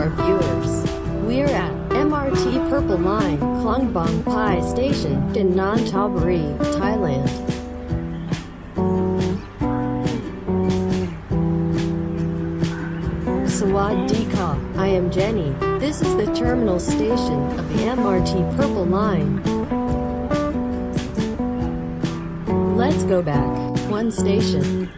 our viewers. We're at MRT Purple Line, Klong Bong Pai Station in Nonthaburi, Thailand. Sawadee Ka, I am Jenny. This is the terminal station of the MRT Purple Line. Let's go back. One station.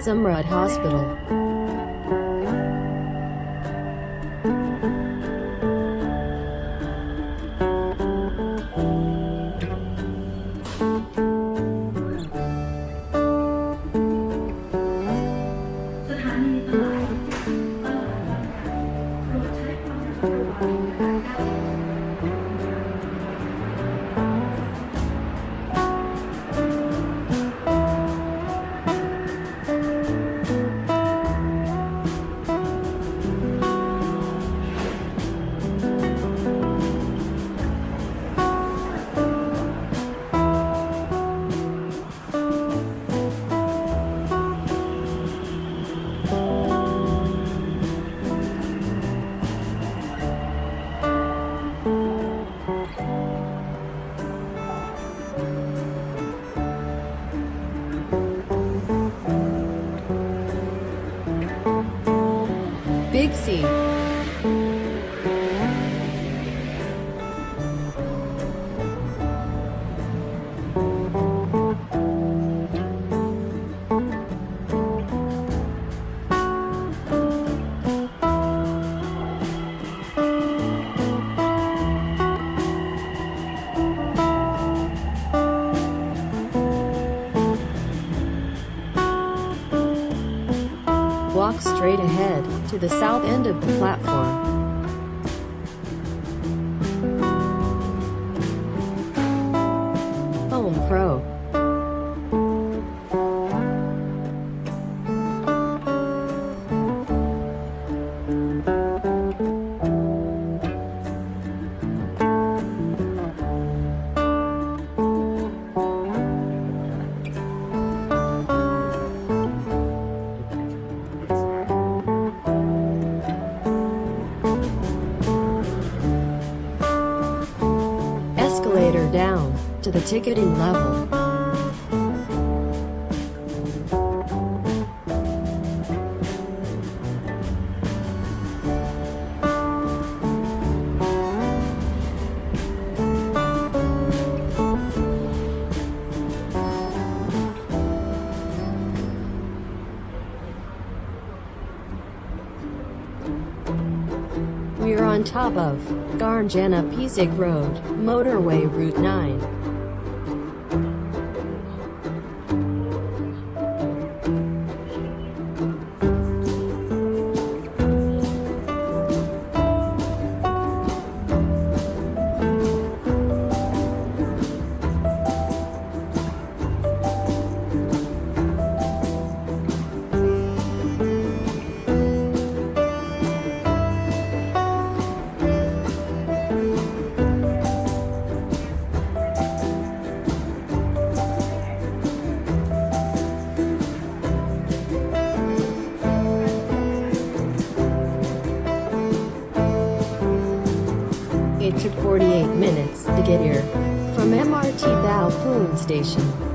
Gazamrud Hospital. Big Walk straight ahead to the south end of the platform. Home Pro. The ticketing level. We are on top of Garnjana Pisig Road, motorway Route 9. It took 48 minutes to get here from MRT Balpoon Station.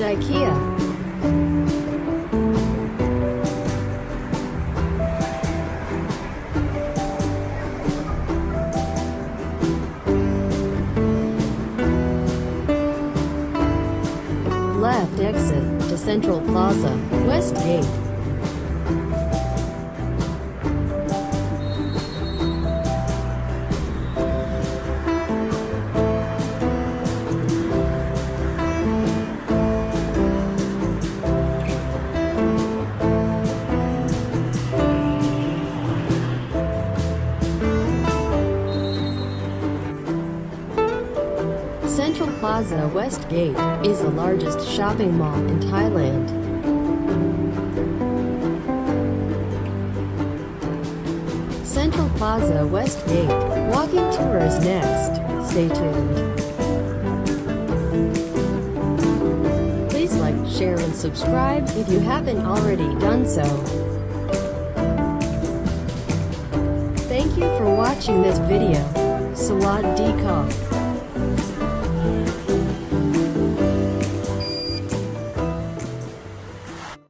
IKEA. Left exit to Central Plaza, West Gate. Plaza West Gate is the largest shopping mall in Thailand. Central Plaza West Gate. Walking tour is next. Stay tuned. Please like, share, and subscribe if you haven't already done so. Thank you for watching this video. Sawad Dekar.